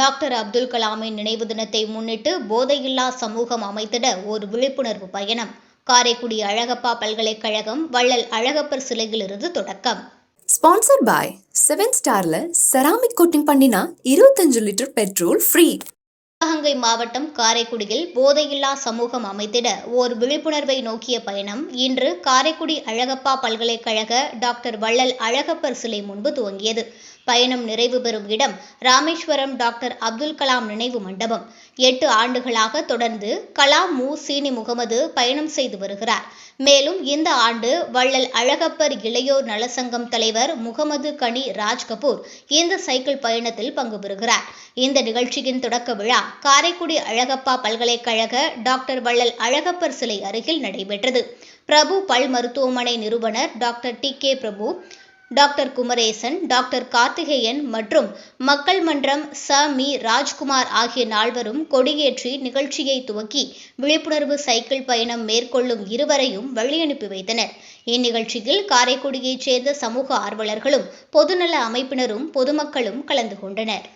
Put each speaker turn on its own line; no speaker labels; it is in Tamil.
டாக்டர் அப்துல் கலாமின் நினைவு தினத்தை முன்னிட்டு போதையில்லா சமூகம் அமைத்திட ஒரு விழிப்புணர்வு பயணம். காரைக்குடி அழகப்பா பல்கலைக்கழகம் வள்ளல் அழகப்பர் சிலையிலிருந்து தொடக்கம்.
ஸ்பான்சர் பாய் செவன் ஸ்டார்ல செராமிக் கோட்டிங் பண்ணினா இருபத்தஞ்சு லிட்டர் பெட்ரோல் ஃப்ரீ
சிவகங்கை மாவட்டம் காரைக்குடியில் போதையில்லா சமூகம் அமைத்திட ஓர் விழிப்புணர்வை நோக்கிய பயணம் இன்று காரைக்குடி அழகப்பா பல்கலைக்கழக டாக்டர் வள்ளல் அழகப்பர் சிலை முன்பு துவங்கியது. பயணம் நிறைவு பெறும் இடம் ராமேஸ்வரம் டாக்டர் அப்துல் கலாம் நினைவு மண்டபம். எட்டு ஆண்டுகளாக தொடர்ந்து கலாம் மு. சீனி முகமது பயணம் செய்து வருகிறார். மேலும் இந்த ஆண்டு வள்ளல் அழகப்பர் இளையோர் நலசங்கம் தலைவர் முகமது கனி ராஜ் கபூர் இந்த சைக்கிள் பயணத்தில் பங்கு பெறுகிறார். இந்த நிகழ்ச்சியின் தொடக்க விழா காரைக்குடி அழகப்பா பல்கலைக்கழக டாக்டர் வள்ளல் அழகப்பர் சிலை அருகில் நடைபெற்றது. பிரபு பல் மருத்துவமனை நிறுவனர் டாக்டர் டி கே பிரபு டாக்டர் குமரேசன் டாக்டர் கார்த்திகேயன் மற்றும் மக்கள் மன்றம் ச. மி. ராஜ்குமார் ஆகிய நால்வரும் கொடியேற்றி நிகழ்ச்சியை துவக்கி விழிப்புணர்வு சைக்கிள் பயணம் மேற்கொள்ளும் இருவரையும் வழியனுப்பி வைத்தனர். இந்நிகழ்ச்சியில் காரைக்குடியைச் சேர்ந்த சமூக ஆர்வலர்களும் பொதுநல அமைப்பினரும் பொதுமக்களும் கலந்து கொண்டனர்.